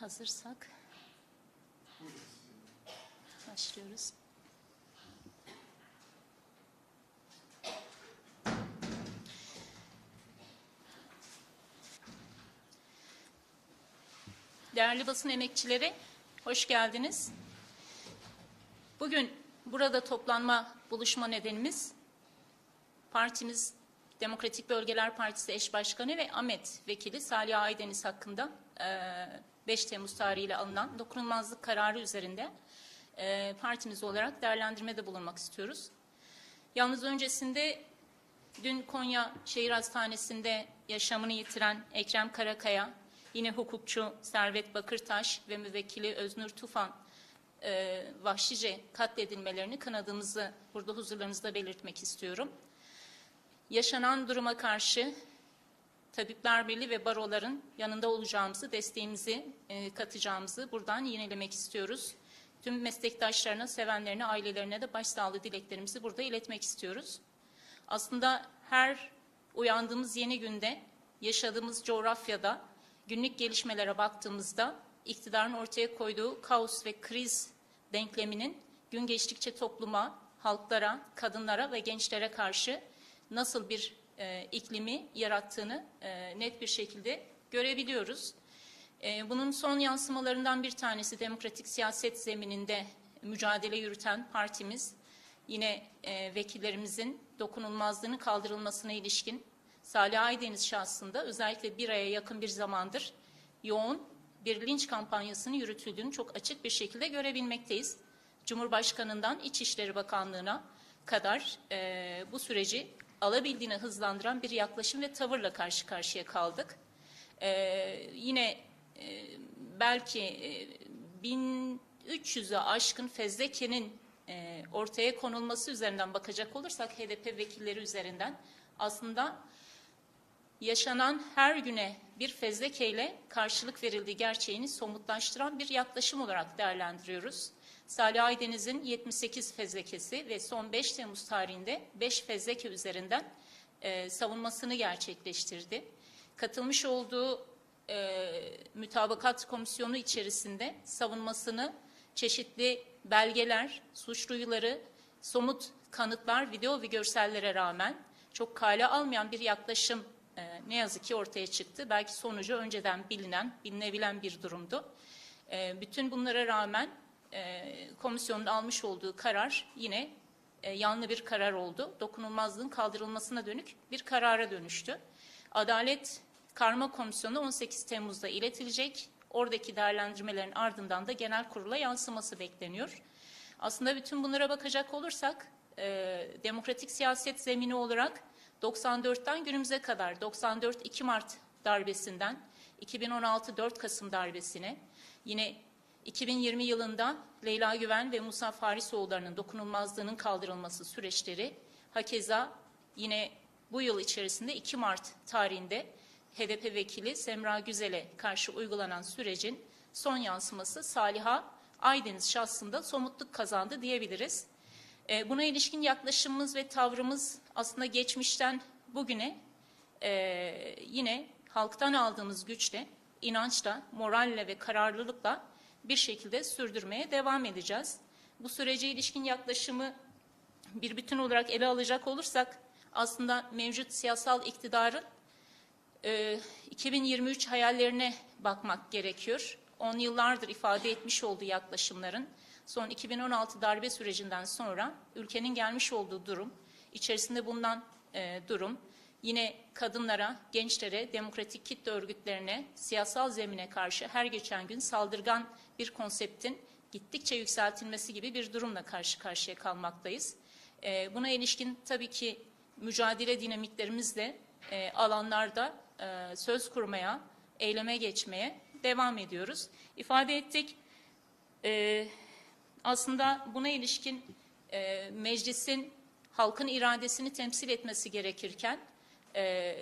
Hazırsak başlıyoruz. Değerli basın emekçileri, hoş geldiniz. Bugün burada toplanma, buluşma nedenimiz partimiz Demokratik Bölgeler Partisi eş başkanı ve Ahmet vekili Salih Aydeniz hakkında e, 5 Temmuz tarihiyle alınan dokunulmazlık kararı üzerinde e, partimiz olarak değerlendirmede bulunmak istiyoruz. Yalnız öncesinde dün Konya Şehir Hastanesi'nde yaşamını yitiren Ekrem Karakaya, yine hukukçu Servet Bakırtaş ve müvekkili Öznur Tufan e, vahşice katledilmelerini kınadığımızı burada huzurlarınızda belirtmek istiyorum. Yaşanan duruma karşı Tabipler Birliği ve baroların yanında olacağımızı, desteğimizi e, katacağımızı buradan yinelemek istiyoruz. Tüm meslektaşlarına, sevenlerine, ailelerine de başsağlığı dileklerimizi burada iletmek istiyoruz. Aslında her uyandığımız yeni günde, yaşadığımız coğrafyada günlük gelişmelere baktığımızda iktidarın ortaya koyduğu kaos ve kriz denkleminin gün geçtikçe topluma, halklara, kadınlara ve gençlere karşı nasıl bir e, iklimi yarattığını e, net bir şekilde görebiliyoruz. E, bunun son yansımalarından bir tanesi demokratik siyaset zemininde mücadele yürüten partimiz, yine e, vekillerimizin dokunulmazlığının kaldırılmasına ilişkin Salih Aydeniz şahsında özellikle bir aya yakın bir zamandır yoğun bir linç kampanyasını yürütüldüğünü çok açık bir şekilde görebilmekteyiz. Cumhurbaşkanından İçişleri Bakanlığı'na kadar e, bu süreci alabildiğine hızlandıran bir yaklaşım ve tavırla karşı karşıya kaldık. Ee, yine e, belki e, 1300'e aşkın fezlekenin e, ortaya konulması üzerinden bakacak olursak HDP vekilleri üzerinden aslında yaşanan her güne bir fezlekeyle karşılık verildiği gerçeğini somutlaştıran bir yaklaşım olarak değerlendiriyoruz. Salih Aydeniz'in 78 fezlekesi ve son 5 Temmuz tarihinde 5 fezleke üzerinden e, savunmasını gerçekleştirdi. Katılmış olduğu e, mütabakat komisyonu içerisinde savunmasını çeşitli belgeler, suç duyuları, somut kanıtlar, video ve görsellere rağmen çok kale almayan bir yaklaşım e, ne yazık ki ortaya çıktı. Belki sonucu önceden bilinen, bilinebilen bir durumdu. E, bütün bunlara rağmen e, komisyonun almış olduğu karar yine e, yanlı bir karar oldu. Dokunulmazlığın kaldırılmasına dönük bir karara dönüştü. Adalet Karma Komisyonu 18 Temmuz'da iletilecek. Oradaki değerlendirmelerin ardından da genel kurula yansıması bekleniyor. Aslında bütün bunlara bakacak olursak e, demokratik siyaset zemini olarak 94'ten günümüze kadar 94 2 Mart darbesinden 2016 4 Kasım darbesine yine 2020 yılında Leyla Güven ve Musa Farisoğulları'nın dokunulmazlığının kaldırılması süreçleri hakeza yine bu yıl içerisinde 2 Mart tarihinde HDP vekili Semra Güzel'e karşı uygulanan sürecin son yansıması Saliha Aydeniz şahsında somutluk kazandı diyebiliriz. E, buna ilişkin yaklaşımımız ve tavrımız aslında geçmişten bugüne e, yine halktan aldığımız güçle, inançla, moralle ve kararlılıkla bir şekilde sürdürmeye devam edeceğiz. Bu sürece ilişkin yaklaşımı bir bütün olarak ele alacak olursak aslında mevcut siyasal iktidarın e, 2023 hayallerine bakmak gerekiyor. 10 yıllardır ifade etmiş olduğu yaklaşımların son 2016 darbe sürecinden sonra ülkenin gelmiş olduğu durum, içerisinde bulunan e, durum, yine kadınlara, gençlere, demokratik kitle örgütlerine, siyasal zemine karşı her geçen gün saldırgan bir konseptin gittikçe yükseltilmesi gibi bir durumla karşı karşıya kalmaktayız. E, buna ilişkin tabii ki mücadele dinamiklerimizle e, alanlarda e, söz kurmaya, eyleme geçmeye devam ediyoruz. İfade ettik. E, aslında buna ilişkin meclisin halkın iradesini temsil etmesi gerekirken e,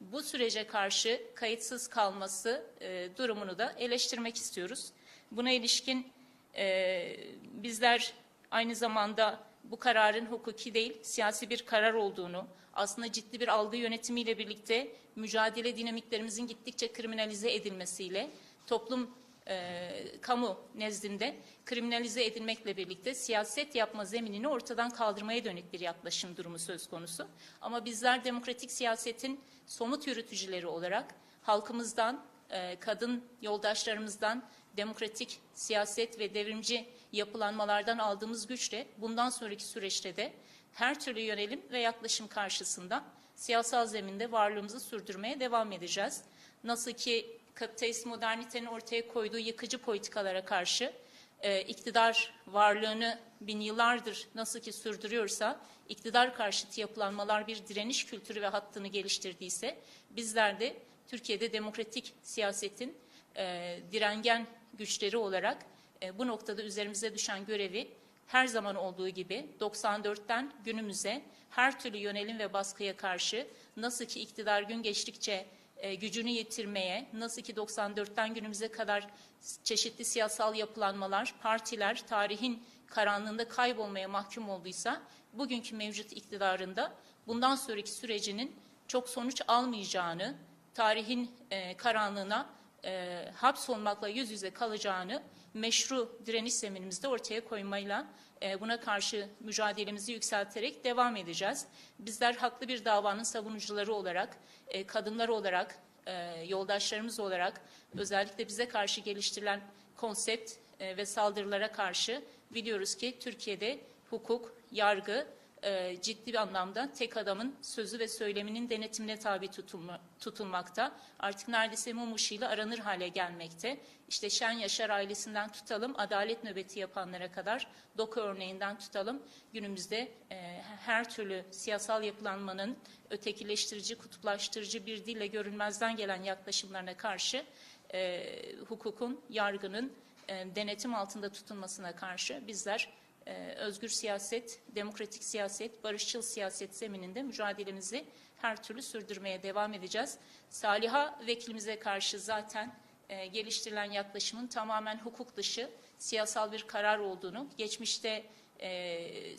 bu sürece karşı kayıtsız kalması e, durumunu da eleştirmek istiyoruz. Buna ilişkin e, bizler aynı zamanda bu kararın hukuki değil, siyasi bir karar olduğunu, aslında ciddi bir algı yönetimiyle birlikte mücadele dinamiklerimizin gittikçe kriminalize edilmesiyle toplum e, kamu nezdinde kriminalize edilmekle birlikte siyaset yapma zeminini ortadan kaldırmaya dönük bir yaklaşım durumu söz konusu. Ama bizler demokratik siyasetin somut yürütücüleri olarak halkımızdan, e, kadın yoldaşlarımızdan demokratik siyaset ve devrimci yapılanmalardan aldığımız güçle bundan sonraki süreçte de her türlü yönelim ve yaklaşım karşısında siyasal zeminde varlığımızı sürdürmeye devam edeceğiz. Nasıl ki kapitalist modernitenin ortaya koyduğu yıkıcı politikalara karşı e, iktidar varlığını bin yıllardır nasıl ki sürdürüyorsa, iktidar karşıtı yapılanmalar bir direniş kültürü ve hattını geliştirdiyse, bizler de Türkiye'de demokratik siyasetin e, direngen güçleri olarak e, bu noktada üzerimize düşen görevi her zaman olduğu gibi 94'ten günümüze her türlü yönelim ve baskıya karşı nasıl ki iktidar gün geçtikçe e, gücünü yitirmeye, nasıl ki 94'ten günümüze kadar çeşitli siyasal yapılanmalar, partiler tarihin karanlığında kaybolmaya mahkum olduysa, bugünkü mevcut iktidarında bundan sonraki sürecinin çok sonuç almayacağını, tarihin e, karanlığına e, hapsolmakla yüz yüze kalacağını meşru direniş zeminimizde ortaya koymayla e, buna karşı mücadelemizi yükselterek devam edeceğiz. Bizler haklı bir davanın savunucuları olarak, e, kadınlar olarak, e, yoldaşlarımız olarak özellikle bize karşı geliştirilen konsept ve saldırılara karşı biliyoruz ki Türkiye'de hukuk, yargı e, ciddi bir anlamda tek adamın sözü ve söyleminin denetimine tabi tutulma, tutulmakta. Artık neredeyse mum ışığıyla aranır hale gelmekte. İşte Şen Yaşar ailesinden tutalım, adalet nöbeti yapanlara kadar, DOKA örneğinden tutalım. Günümüzde e, her türlü siyasal yapılanmanın ötekileştirici, kutuplaştırıcı bir dille görünmezden gelen yaklaşımlarına karşı e, hukukun, yargının e, denetim altında tutulmasına karşı bizler e, özgür siyaset, demokratik siyaset, barışçıl siyaset zemininde mücadelemizi her türlü sürdürmeye devam edeceğiz. Saliha vekilimize karşı zaten e, geliştirilen yaklaşımın tamamen hukuk dışı siyasal bir karar olduğunu, geçmişte e,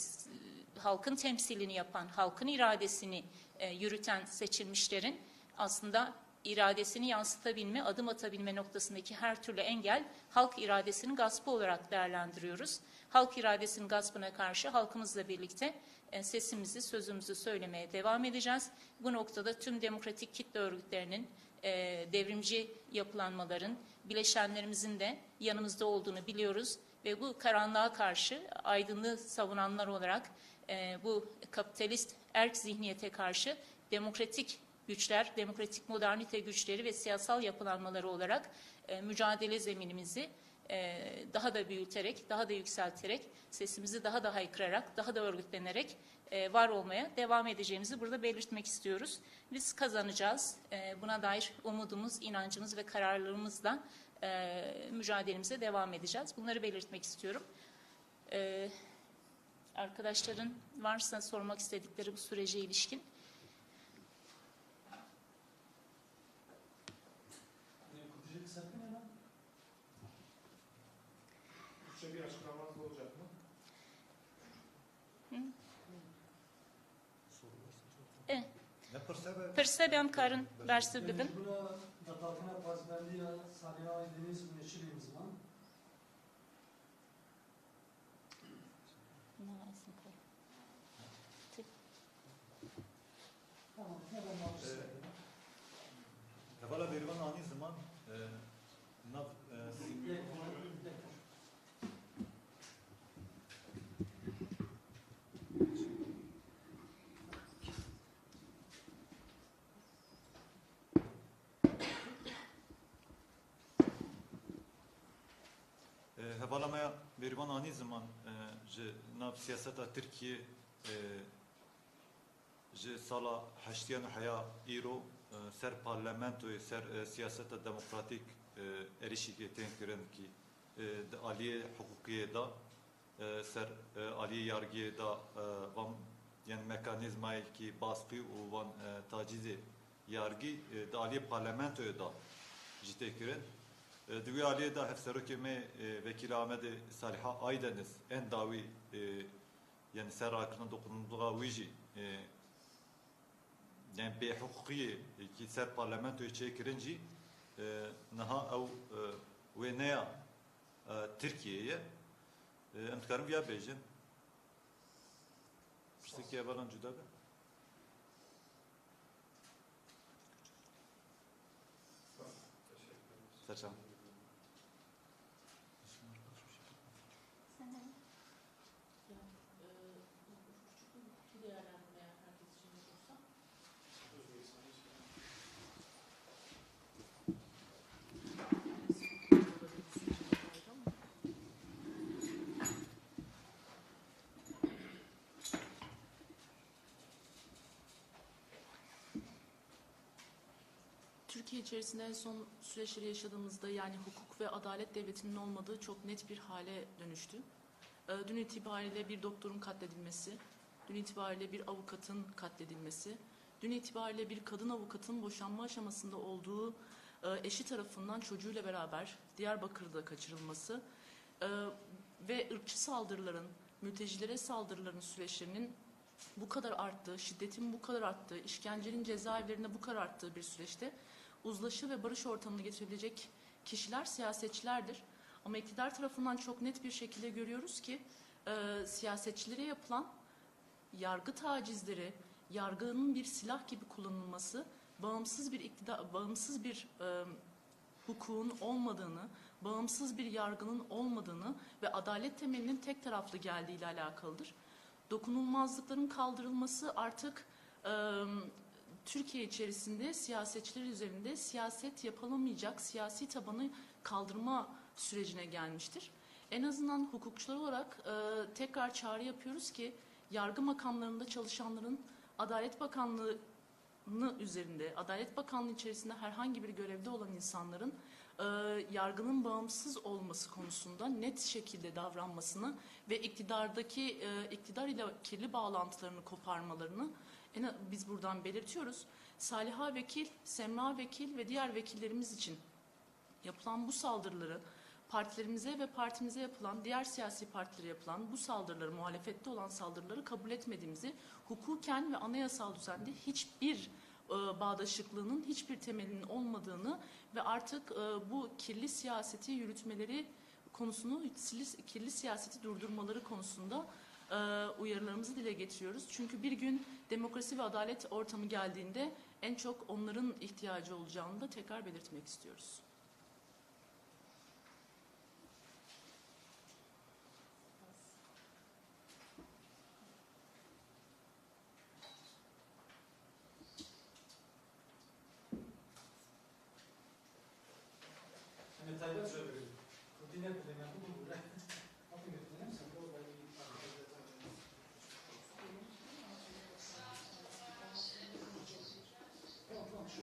halkın temsilini yapan, halkın iradesini e, yürüten seçilmişlerin aslında iradesini yansıtabilme, adım atabilme noktasındaki her türlü engel halk iradesinin gaspı olarak değerlendiriyoruz. Halk iradesinin gaspına karşı halkımızla birlikte e, sesimizi, sözümüzü söylemeye devam edeceğiz. Bu noktada tüm demokratik kitle örgütlerinin, e, devrimci yapılanmaların, bileşenlerimizin de yanımızda olduğunu biliyoruz. Ve bu karanlığa karşı aydınlığı savunanlar olarak e, bu kapitalist erk zihniyete karşı demokratik güçler, demokratik modernite güçleri ve siyasal yapılanmaları olarak e, mücadele zeminimizi e, daha da büyüterek, daha da yükselterek, sesimizi daha da haykırarak, daha da örgütlenerek e, var olmaya devam edeceğimizi burada belirtmek istiyoruz. Biz kazanacağız. E, buna dair umudumuz, inancımız ve kararlılığımızla e, mücadelemize devam edeceğiz. Bunları belirtmek istiyorum. E, arkadaşların varsa sormak istedikleri bu sürece ilişkin. Percebem karın dersi bugün. Buna datatına pazberliğe Saliha Deniz Müneşir zaman tamam ne ben almış Evet. Evvela berivan ani zaman e, nav e, sim- hevalamaya berivan ani zaman e, ji nav siyaseta Türkiye e, ji sala heştiyan haya îro e, ser parlamentoyê ser siyaseta demokratîk e, erişîkê tên e, di aliyê hukukiyê da ser aliyê yargiyê da van yani mekanizmayekî baskı û van tacizê yargî di aliyê da jî tê E, da hevserokê me e, Vekîl Amedê Saliha Aydeniz en dawî e, yani ser rakirina dokunulduğu jî e, yani bê huquqiyê ki ser parlamentoyê çêkirin jî e, niha ew e, wê derneya e, Türkiye'ye e, em dikarim ya bejin. Pişteki evalan cüda be. Teşekkür ederiz. Türkiye içerisinde en son süreçleri yaşadığımızda yani hukuk ve adalet devletinin olmadığı çok net bir hale dönüştü. Ee, Dün itibariyle bir doktorun katledilmesi, dün itibariyle bir avukatın katledilmesi, dün itibariyle bir kadın avukatın boşanma aşamasında olduğu e, eşi tarafından çocuğuyla beraber Diyarbakır'da kaçırılması e, ve ırkçı saldırıların, mültecilere saldırıların süreçlerinin bu kadar arttığı, şiddetin bu kadar arttığı, işkencenin cezaevlerinde bu kadar arttığı bir süreçte uzlaşı ve barış ortamını getirebilecek kişiler siyasetçilerdir. Ama iktidar tarafından çok net bir şekilde görüyoruz ki e, siyasetçilere yapılan yargı tacizleri, yargının bir silah gibi kullanılması, bağımsız bir iktidar, bağımsız bir e, hukukun olmadığını, bağımsız bir yargının olmadığını ve adalet temelinin tek taraflı geldiği ile alakalıdır. Dokunulmazlıkların kaldırılması artık e, Türkiye içerisinde siyasetçiler üzerinde siyaset yapılamayacak siyasi tabanı kaldırma sürecine gelmiştir. En azından hukukçular olarak e, tekrar çağrı yapıyoruz ki yargı makamlarında çalışanların Adalet Bakanlığı'nı üzerinde, Adalet Bakanlığı içerisinde herhangi bir görevde olan insanların e, yargının bağımsız olması konusunda net şekilde davranmasını ve iktidardaki e, iktidar ile kirli bağlantılarını koparmalarını biz buradan belirtiyoruz. Saliha Vekil, Semra Vekil ve diğer vekillerimiz için yapılan bu saldırıları partilerimize ve partimize yapılan, diğer siyasi partilere yapılan bu saldırıları, muhalefette olan saldırıları kabul etmediğimizi, hukuken ve anayasal düzende hiçbir e, bağdaşıklığının, hiçbir temelinin olmadığını ve artık e, bu kirli siyaseti yürütmeleri konusunu, kirli siyaseti durdurmaları konusunda e, uyarılarımızı dile getiriyoruz. Çünkü bir gün demokrasi ve adalet ortamı geldiğinde en çok onların ihtiyacı olacağını da tekrar belirtmek istiyoruz.